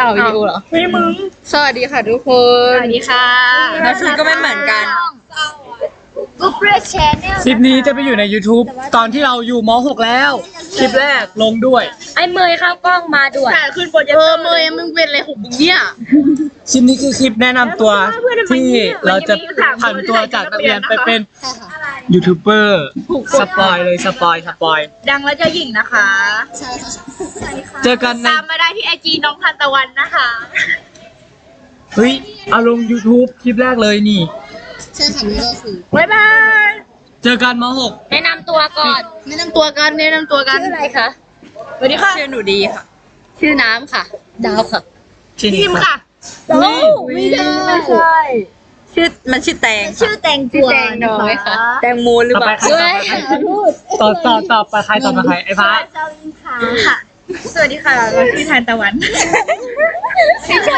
อ้าวยูเหรอไม่มึง สวัสดีค่ะทุกคน สวัสดีค่ะแล้วชุดก็ไม่เหมือนกัน กูเปรสแชนแนลคลิปนี้จะไปอยู่ใน YouTube ตอนที่เราอยู่ม .6 แล้ว คลิปแรกลงด้วย ไอ้เมยเข้ากล้องมาด่วน แต่ขึ้นโปรเจคเอเตออร์เมยมึงเป็นอะไรของมึงเนี่ย คลิปนี้คือคลิปแนะนำตัวที่เราจะผันตัวจากนักเรียนไปเป็นยูทูบเบอร์สปอยเลยสปอยสปอยดังแล้วเจ้าหญิงนะคะเจอกันใน ตามมาได้ที่ไอจีน้องทัน ตะวันนะคะ เฮ้ยเอาลง YouTube คลิปแรกเลยนี่ใช่ค่ะนี่ก็คือบ๊ายบาย เจอกันมแนะนำตัวก่อน แนะนำตัวกันแนะนำตัวกันชื่ออะไรคะ สวัสดีค่ะ ชื่อหนูดีค่ะ ชื่อน้ำค่ะ ดาวค่ะ6ที่พินี่มพ์ครับค่ะนี่ไม่ได้ชื่อมันชื่อแตงชื่อแตงกวาแตงน้อยค่ะ แตงโมหรือต่อเปไปล่าใครต่อไปต่อต่อต่อไปใครต่อไปใครไอ้ฟ้าเจ้าอินคาค่ะ สวัสดีค่ะเราชื่อทันตะวัน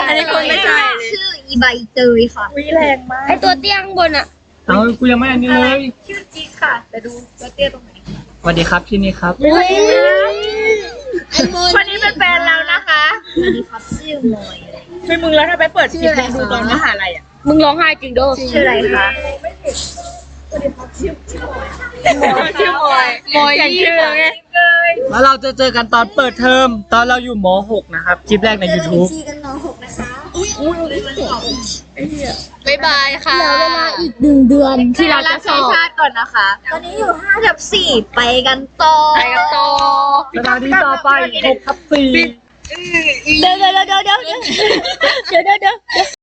อันนี้คนไม่ใช่ชื่ออีใบเตยค่ะวิแรงมากไอตัวเตี้ยข้างบนอะเอากูยังไม่อันนี้เลยชื่อจิ๊กค่ะ แต่ดูว่าเตี้ยตรงไหนสวัสดีครับที่นี่ครับไอโมคนนี้เป็นแฟนเรานะคะสวัสดีครับชื่อโมยไม่มึงแล้วถ้าไปเปิดคลิปดูตอนมหาลัยอะ มึงร้องไห้จริงโดชื่ออะไรคะ ชื่อมอยมอยยี่ค่ะแล้วเราจะเจอกันตอนเปิดเทอมตอนเราอยู่ม .6 นะครับคลิปแรกใน YouTube ชีกันมหกนะคะบ๊ายบายค่ะเหลือเวลาอีกหนึ่งเดือนที่เราจะสอบชาติก่อนนะคะ ตอนนี้อยู่ห้ากับสี่ไปกันต่อไปกันต่อสถานีต่อไป6ทับ4เดี๋ยวเดี๋ยวเดี๋ยวเดี๋ยวเดี๋ยวเดี๋ยวเดี๋ยว